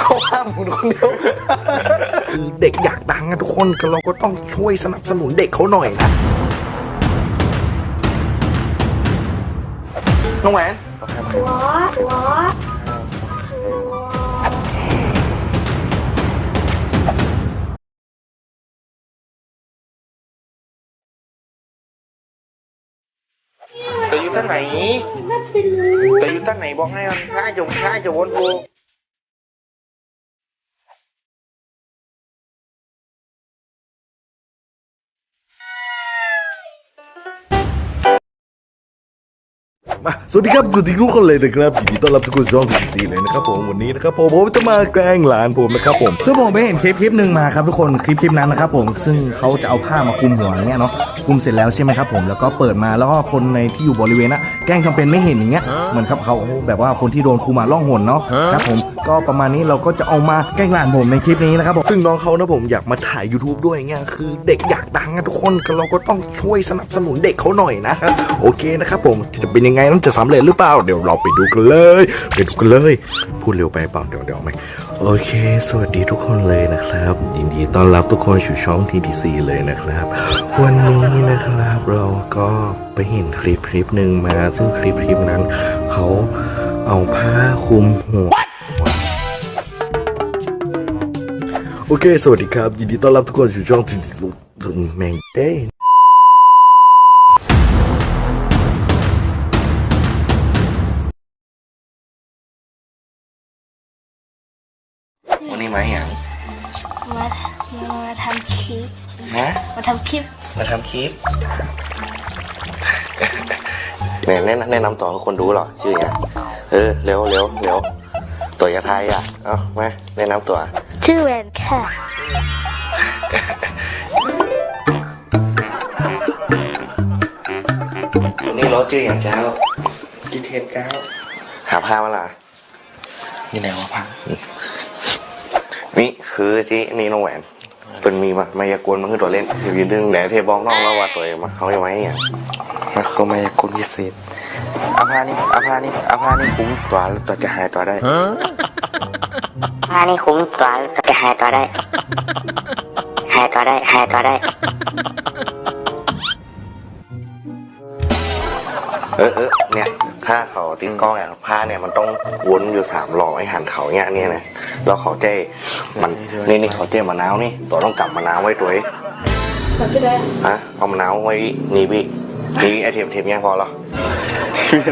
เขาห้ามหมุนคนเดียว คือเด็กอยากดังอะทุกคนก็เราก็ต้องช่วยสนับสนุนเด็กเขาหน่อยนะ น้องแหวนแต่อยู่ทั้งไหนแต่อยู่ทั้งไหนบอกให้มันง่าจงง่าจะวนกู มาสวัสดีครับสวัสดีทุกคนเลยนะครับยินดีต้อนรับทุกคนช่องทีซีเลยนะครับผมวันนี้นะครับผมผมจะมาแกล้งหลานผมนะครับผมซึ่งผมไปเห็นคลิปคลิปหนึ่งมาครับทุกคนคลิปคลิปนั้นนะครับผมซึ่งเขาจะเอาผ้ามาคลุมหัวอย่างเงี้ยเนาะคลุมเสร็จแล้วใช่ไหมครับผมแล้วก็เปิดมาแล้วก็คนในที่อยู่บริเวณน่ะแกล้งทำเป็นไม่เห็นอย่างเงี้ยเหมือนครับเขาแบบว่าคนที่โดนคลุมมาล่องหนเนาะครับผมก็ประมาณนี้เราก็จะเอามาแกล้งหลานผมในคลิปนี้นะครับผมซึ่งน้องเขานะผมอยากมาถ่าย YouTube ด้วยเงี้ยคือเด็กอยากดังอะทุกคนก็เราก็ต้องช่วยสนับสนุนเด็กเขาหน่อยนะครับโอเคนะครับผมจะเป็นยังไงนั้นจะสำเร็จหรือเปล่า เดี๋ยวเราไปดูกันเลยไปดูกันเลย พูดเร็วไปเปล่าเดี๋ยวเดี๋ยวไหมโอเค สวัสดีทุกคนเลยนะครับ ยินดีต้อนรับทุกคนสู่ช่อง TDC เลยนะครับ วันนี้นะครับเราก็ไปเห็นคลิปคลิปหนึ่งมา ซึ่งคลิปคลิปนั้นเขาเอาผ้าคลุมหัวโอเค สวัสดีครับ ยินดีต้อนรับทุกคนสู่ช่องถึงถึงแมงเอ้ ลิปฮะ มาทำคลิป มาทำคลิปเนี่ยแนะนำแนะนำต่อให้คนดูเหรอชื่อไงเออเร็วเร็วเร็วตัวยาไทยอะ เอามาแนะนำตัว ชื่อแวนค่ะวันนี้รถชื่ออย่างเจ้าจิเทนเก้า หาผ้ามาล่ะนี่ไหนวะพังนี่คือที่นี่น้องแหวน เป็นมีมามายากลมาขึ้นตัวเล่นเดี๋ยวยืนดึงแหนเทบอกน้องแล้วว่าตัวเองมาเขาจะไว้อย่างมันคือมายากลพิเศษเอาผ้านี่เอาผ้านี่เอาผ้านี่คุ้มตัวแล้วตัวจะหายตัวได้ผ้านี่คุ้มตัวแล้วจะหายตัวได้หายตัวได้หายตัวได้เออเออเนี่ย ถ้าเขาติ้งกล้องอะผ้าเนี่ยมันต้องวนอยู่สามหล่อให้หันเขาเนี่ยเนี่ยนะแล้วเขาเจ้มันนี่นี่เขาเจ้มะนาวนี่ตัวต้องกำมะนาวไว้ตัวเองฮะเอามะนาวไว้นี่พี่นี่ไอเทมเทมยังพอเหรอ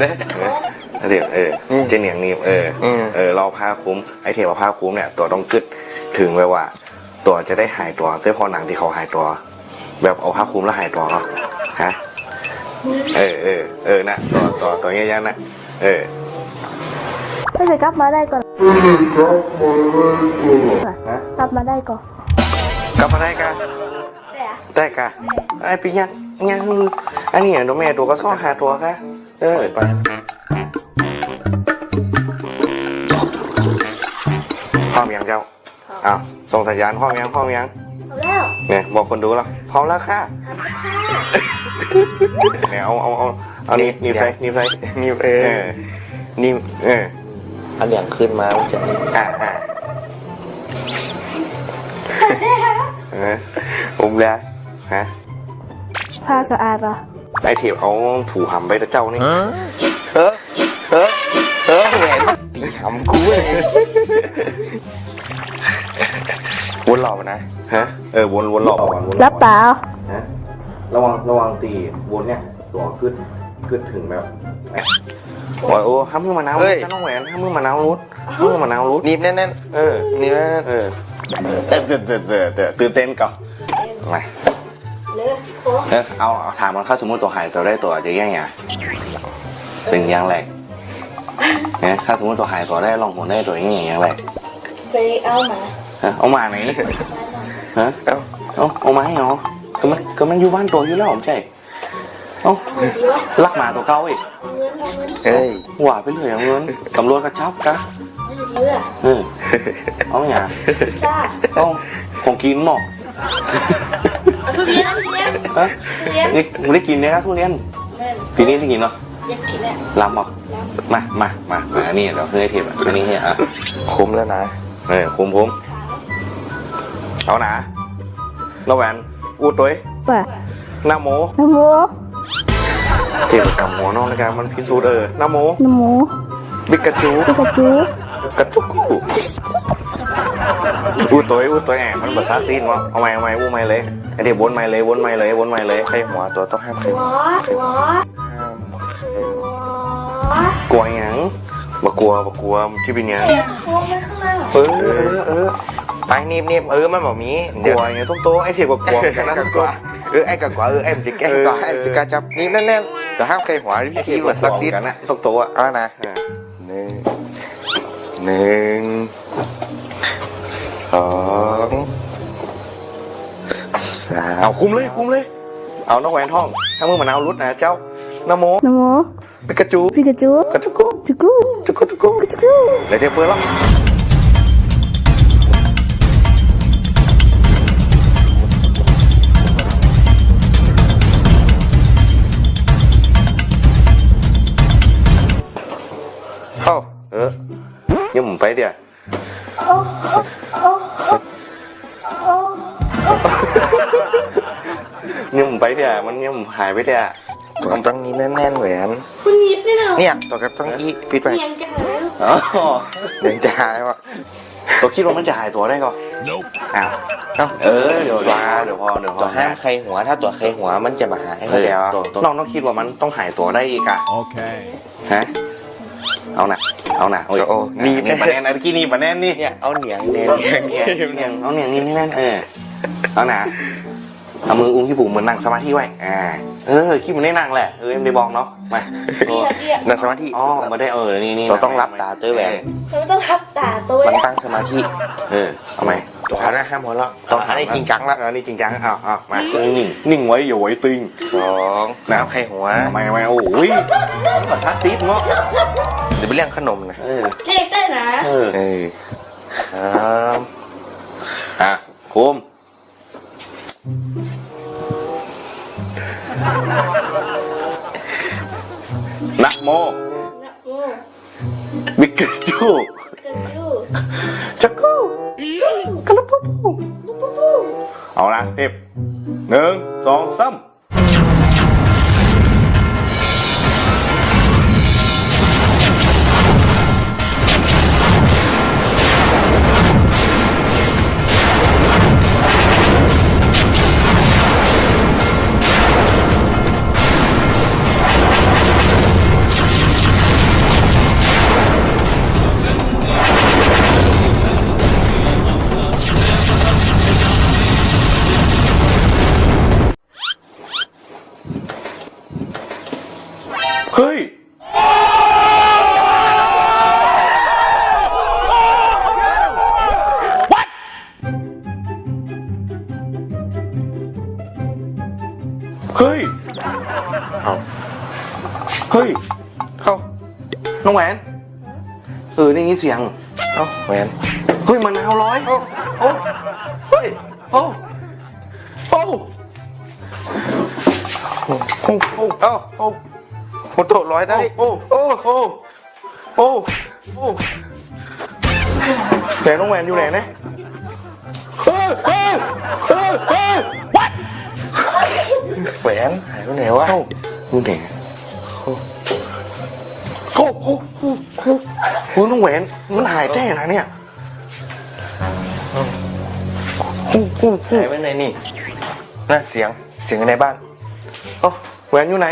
ได้เออไอเทมเออเจเหนียงนี่เอออมเออเราผ้าคลุ้มไอเทมเอาผ้าคลุ้มเนี่ยตัวต้องกึดถึงไว้ว่า ตัวจะได้หายตัวเจ้าพอหนังที่เขาหายตัว แบบเอาผ้าคลุ้มแล้วหายตัวเขาฮะ เออเออเออนะตัวตัวตัวเงี้ยๆนะเออถ้าจะกลับมาได้ก่อนกลับมาได้ก่อนกลับมาได้กะได้กะไอ้ปียังยังอันนี้หนูแม่ตัวก็ซ่อหาตัวกะเออไปพร้อมยังเจ้าอ้าวส่งสัญญาณพร้อมยังพร้อมยังแล้วเนี่ยบอกคนดูแล้วพร้อมแล้วค่ะ เนี่ยเอาเอาเอาเอานี่นี่ใส่นี่ใส่นี่เอเอออนี่เอออันอย่างขึ้นมามันจะอ่าอ่าเอออุ้มแล้วฮะผ้าสะอาดปะไอเทปเอาถูหำไปแต่เจ้านี่เฮ้อเฮ้อเฮ้อแหวนตีหำกูเลยวนหล่อมานะฮะเออวนวนรอบรับเปล่านะ ระวังระวังตีวนเนี่ยตัวขึ้นขึ้นถึงแบบโอ้ยโอ้ห้ามมือมะนาวจ้าน้องแหวนห้ามมือมะนาวรุดห้ามมือมะนาวรุดหนีบแน่นเออๆหนีบแน่นเออเต้นเต้นเต้นเต้นเต้นตื่นเต้นก่อนมาเลยโค้เออเอาเอาถามมันเข้าสมมติตัวหายตัวได้ตัวจะแย่งไงเป็นอย่างแรกเนี่ยถ้าสมมติตัวหายตัวได้ลองผลได้ตัวยังไงอย่างแรกไปเอาหมาฮะเอามาไหนฮะๆเอ้าเอาเอามาให้เหรอ ก็มันก็มันอยู่บ้านตัวอยู่แล้วผมใช่เอ้าลักหมาตัวเก่าอีกเงินเอาเงินเอ้ยหว่าไปเรื่อยเอาเงินตำรวจก็จับกะไม่หยุดเรือเออเอาอย่างซ่าเอาของกินหมอกเอาทุเรียนทุเรียนฮะทุเรียนนี่ไม่ได้กินเนี่ยครับทุเรียนแม่นปีนี้ได้กินเนาะอยากกินอะลำบ่มามามามาอันนี้เดี๋ยวเฮ้ยเทปอะอันนี้เฮียอะคุ้มแล้วนะเออคุมคุมเอาหนาน้าแหวน อูตัวป่ะหน้าโมน้ำโมเจ็บกับหัวน้องนะครับมันพิสูจน์เออหน้าโมน้ำโมบิกาจูปิกาจูกระจุกกูอูตัวอูตัวแอบมันภาษาซีนวะเอาไหมเอาไหมอูไหมเลยไอเดี๋ยววนไหมเลยวนไหมเลยวนไหมเลยใครหัวตัวต้องห้ามใครหัวหัวห้ามหัวกลัวหยังบกลัวบกลัวที่เป็นหยังเอ็โค้งไว้ข้างล่างเออเออเออ ไปนิบนิบเออมันบอกมีกลัวอย่างเงี้ยต้องโตไอเทปบกลัวกันนะกัทุนกกตัวว่าเออไอ้กับกว่าเออไอ้มันจะแกล้งต่อไอ้มันจะกล้าจับนิบแน่นๆจะห้ามใครหัวไอพี่เททีปเหมือนซักซีดกันนะต้องโตอะเอาละนะอ่าหนึ่งหนึ่งสองสามเอาคุมเลยคุมเลย เอาน้องแหวนทอง ถ้ามึงมะนาวรุดนะเจ้านะโมน้ำโมปิกาจูปิกาจูกระจุกกูจุกูจุกกูจุกกูจุกูเดี๋ยวเทปเปิดแล้ว ยังผมไปเดี๋ยวยังผมไปเดี๋ยวมันยังผมหายไปเดี๋ยวตัวต้องนี้แน่นๆแหวนคุณยิบนี่นะเนี่ยตัวก็ต้องอีปิดไปเพียงจะหาอ๋อเดี๋ยวจะหายวะตัวคิดว่ามันจะหายตัวได้ก่อนอ้าวเอ้าเออเดี๋ยวเดี๋ยวเดี๋ยวพอเดี๋ยวพอตัวห้ามใครหัวถ้าตัวใครหัวมันจะมาหาให้เอเขาอเดียวตัวตัวน้องต้องคิดว่ามันต้องหายตัวได้อีกอะ Okay. ฮะ เอาหน่ะเอาหน่ะโอ้ยโอ้นี่นี่นี่ปะแนนนะกี้นี่ปะแนนนี่เนี่ยเอาเหนียงเนียนเนียงเนียงเนียงเอาเนียงนี่นี่นั่นเออเอาหน่ะเอามืออุ้งขี้ปู่เหมือนนั่งสมาธิไว้อ่าเออคิดมันได้นั่งแหละเออเอ็มได้บอกเนาะมาโอ้เรียกนั่งสมาธิอ๋อมาได้เออนี่นี่เราต้องรับตาด้วยแหวนเราไม่ต้องทับตาตัวมันตั้งสมาธิเออเอาไหม ตัวหน้าห้ามหัวเราะต้องหาในจริงจังละเออนี่จริงจังอ้าวอ้าวมานิ่งนิ่งไว้อย่าไว้ตึงสองน้ำใครหัวทำไมทำไมโอ้ยภาษาซีดเนาะเดี๋ยวไปเรื่องขนมนะเออเรียกได้นะเออเออครับอะคุมนะโมนะโมบิกาจูปิกาจูจักกู กระปุกเอาละเทปหนึ่งสองสาม ออนี่ยินเสียง เอาแหวน เฮ้ยมะนาวร้อยโอ้โอ้เฮ้ยโอ้โอ้โอ้โอ้โอ้เอ้าโอ้หัวโตร้อยได้โอ้โอ้โอ้โอ้โอ้ไหนน้องแหวนอยู่ไหนเนี่ยเฮ้ยเฮ้ยเฮ้ยเฮ้ยแหวนหายไปไหนวะเอ้าอยู่ไหนโอ้ โหโอ้โหโอ้น้องแหวนมันหายแท้นะเนี่ยหายไปไหนนี่น่าเสียงเสียงในบ้านเอ้แหวนอยู่ไหน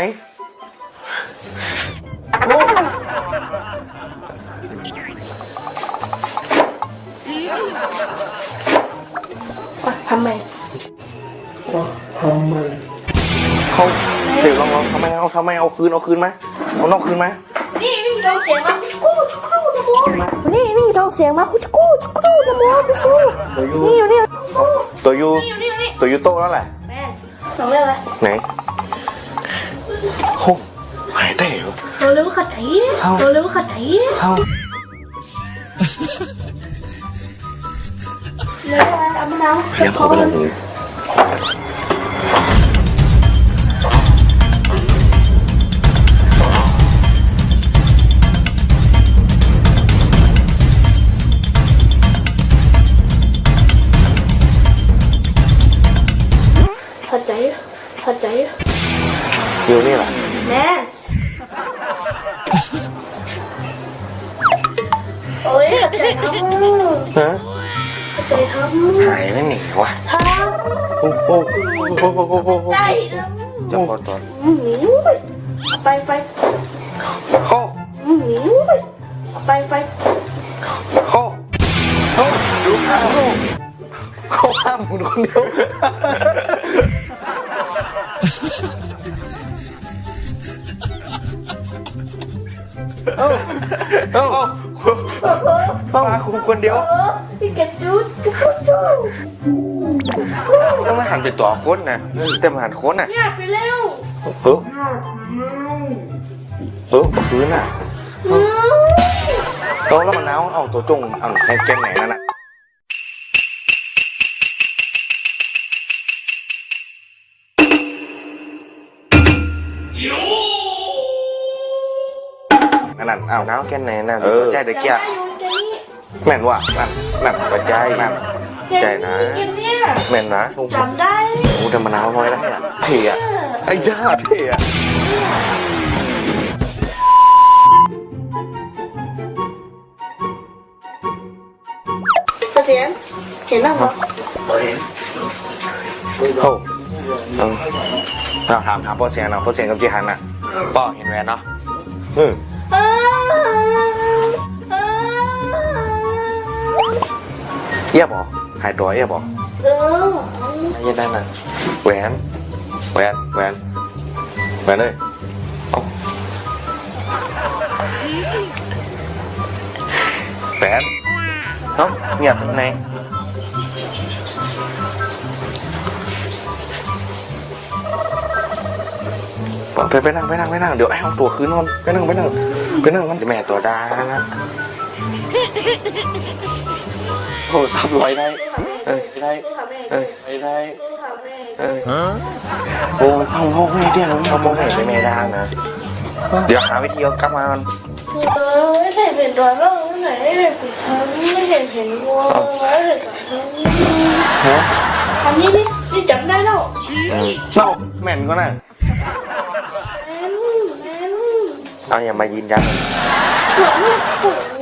ทำไมทำไมเขาเดี๋ยวลองลองทำไมเอาทำไมเอาคืนเอาคืนไหมเอานอกคืนไหม เสียงมาจุกูจุกูนะโมนี่นี่มีทองเสียงมาจุกูจุกูนะโมจุกูนี่อยู่นี่ตัวยูนี่อยู่นี่อยู่นี่ตัวยูโตแล้วแหละแม่น้องเรียกอะไรไหนโอ้หายเต้เหรอเราเร็วขัดใจเอ้าเราเร็วขัดใจเอ้าเร็วอะไรเอามะนาวเลี้ยงเขาไปแล้ว อยู่นี่แหละแม่โอ้ยขัดใจทำฮะขัดใจทำหายไม่หนีวะทำโอ้โอ้โอ้โอ้โอ้โอ้ใจทจะพอตัวำหนีไปไปโคหนีไปไปโคเอ้าดูเขาเขาห้ามหมุนคนเดียว เอ้าเอ้ามาคุมคนเดียวเออพี่กระจุดกระจุดจุดต้องมาหันไปตัวคนนะแต่มาหันคนน่ะเนี่ยไปเร็วเฮ้ยเออคืนอะโตแล้วมันหนาวเอาตัวจงเอาในแกงไหนนั่นน่ะ นั่นนั่นเอาหนาวแค่ไหนน่ะเออ ใจเด็กเกี้ยจำได้อยู่แกนี่แม่นว่ะนั่นนั่นปัจจัยนั่นใจนะเกมเนี่ยแม่นนะจำได้โอ้แต่มะนาวน้อยได้อะเท่อะไอ้ย่าเท่อะกระเสียนเห็นบ้างปะโอ้เออ เราถามถามพ่อเสียงนะพ่อเสียงกับจีฮันน่ะป้อเห็นแหวนเนาะเออเออเออเอียบอหายตัวเอียบอเออไม่ใช่นั่นน่ะแหวนแหวนแหวนแหวนเลยแหวนเอ้าเงียบตรงไหน ไปไปนั่งไปนั่งไปนั่งเดี๋ยวไอ้เอาตัวคืนนอนไปนั่งไปนั่งไปนั่งมันเดี๋ยวแม่ตัวดานะโอ้ซับลอยได้เอ้ยได้เอ้ยไปได้เอ้ยโอ้ห้องห้องไม่เดียวน้องเขามองเห็นไม่ได้นะเดี๋ยวหาวิธีเอากลับมามันเออไม่ใช่เป็นตัวเราไหนไม่เห็นผิดทางไม่เห็นเห็นวัวไม่เห็นกับทางฮะอันนี้นี่นี่จำได้แล้วเน่าแม่นก็น่ะ แม่นแม่น เอาอย่ามายืนยันหวังโอ้โห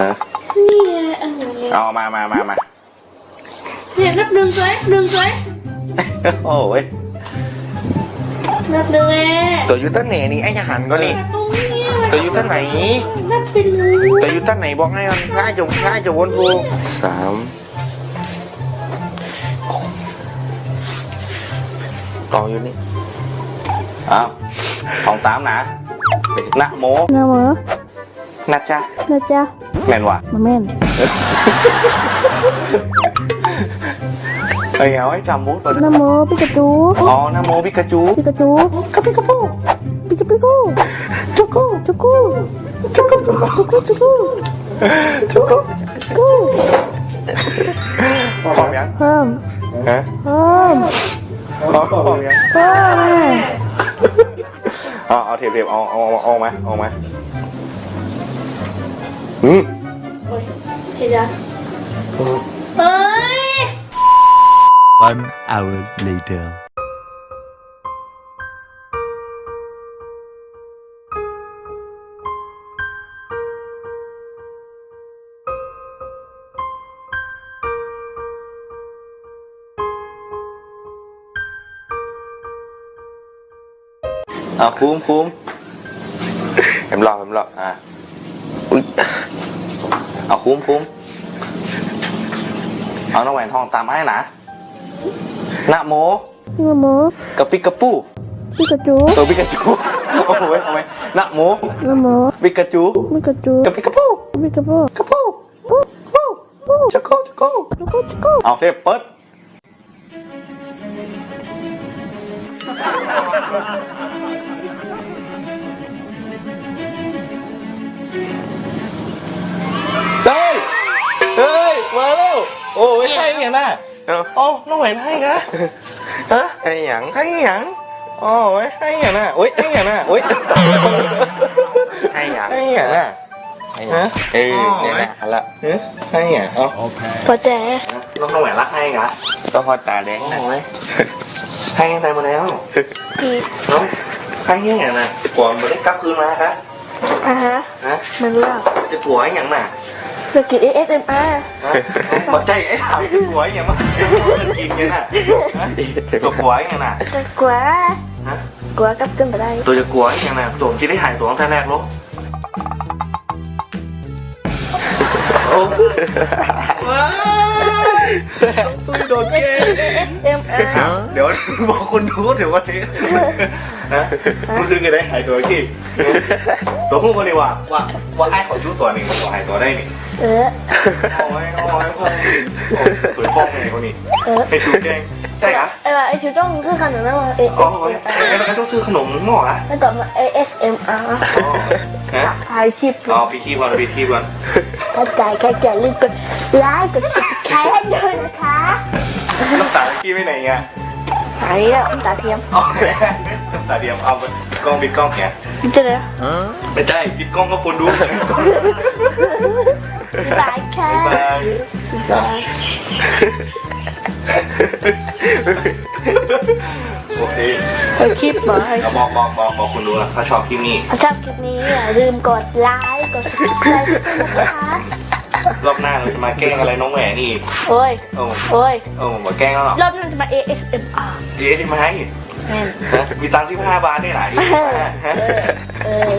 ฮะนี่ไงอันนี้เอามามามามาเนี่ยนับหนึ่งสวยหนึ่งสวยโอ้ยนับหนึ่งแม่ตัวยูตันไหนนี่ไอ้ยาหันก็นี่ ตรงนี้ตัวยูตันไหน นับเป็นหนึ่งตัวยูตันไหนบอกให้มันง่ายจะง่ายจะวนทูสามต่ออยู่นี่เอา ของตามนะนะโมนะหมอนะจ๊ะนะจ๊ะแม่นว่ะมาแม่นไอ้เอาไอ้จำมุกตัวนะโมปิกาจูอ๋อนะโมพิกาจูปิกาจูกะปิกะปูปิกาปิกูจุกุจูกูจุกุจุกุจูกูจูกูจุกุกูพร้อมยังเพิ่มฮะเพิ่มพร้อมพร้อมยังเพิ่ม เอาเอาเทปเทปเอาเอาเอาเอามาเอามาอืมเห็นยังเฮ้ย One hour later. อาคุ้มคุ้มเห็นรอบเห็นรอบอะอุ๊ยเอาคุ้มคุ้มเอาน้องแหวนทองตามไอ้นะนะโมนะโมกะปิกะปูปิกาจูเออปิกาจูโอ้โหเอาไหมนะโมนะโมปิกาจูปิกาจูกะปิกะปูปิกาปูกะปูปูปูจักโกจักโกจูกูจูกูเอาเทปเปิด โอ้ยใช่ไงน่ะเอ้าอ๋อน้องแหวนให้กะฮะไอ้หยังให้หยังอ๋อโอ้ยให้หยังน่ะโอ้ยให้หยังน่ะโอ้ยตายแล้วให้หยังให้หยังน่ะให้หยังเออเนี่ยแหละหันละเอ๊ะให้หยังเอ๋อพอแจน้องน้องแหวนรักให้กะก็พอตาแดงนะโอ้ยให้ใส่มาแล้วกี่เนาะให้แง่น่ะก่อนมาได้กลับคืนมาครับอะฮะฮะมันเล่าจะกลัวไอ้หยังน่ะ เรากิน ASMR ฮะปัจจัยไอ้ถามจะกลัวไอ้หยังมากินเนี่ยน่ะฮะตัวกลัวไอ้หยังน่ะจะกลัวฮะกลัวกลับขึ้นไปได้ตัวจะกลัวไอ้หยังน่ะตัวจะได้หายตัวตั้งแต่แรกลูกโอ้ว้าย ตุ้ยโดนแกล้ง ASMR เดี๋ยวบอกคนดูเดี๋ยววันนี้นะรู้สึกจะได้หายตัวกี่ตัวพูดกันดีว่าว่าว่าไอ้ขอชู้ตัวหนึ่งมันขอหายตัวได้นี่เออโอ้ยโอ้ยโอ้ยสวยพ่อไงคนนี้เออให้ชูแกงใช่ครับเออไอชิวต้องซื้อขนมนั่นว่าโอ้ย ASMR แล้วต้องซื้อขนมหม้ออะแล้วก็มา ASMR ฮะถ่ายคลิปอ๋อพี่คีบอลพี่คีบอลถ้าใจแค่อย่าลืมกดไลค์กด ติดตามให้ด้วยนะคะน้ำตาคีไปไหนเงี้ยหายแล้วตาเทียมเอาน้ำตาเดียมเอากล้องปิดกล้องเนี่ยจะเลยไม่ใช่ปิดกล้องก็คนดูบายค่ะบายบายโอเคไปคลิปบายเราบอกบอกบอกบอกคุณดูนะถ้าชอบคลิปนี้ถ้าชอบคลิปนี้อย่าลืมกดไลค์กด subscribe ด้วยนะคะ รอบหน้าเราจะมาแกล้งอะไรน้องแหวนนี่โอ้ยโอ้โอ้ยโอ้มาแกล้งแล้วหรอรอบหนึงจะมา ASMR เอ๊ะที่มาให้แม่นฮะมีตังค์สิบห้าบาทได้หลายฮะเออ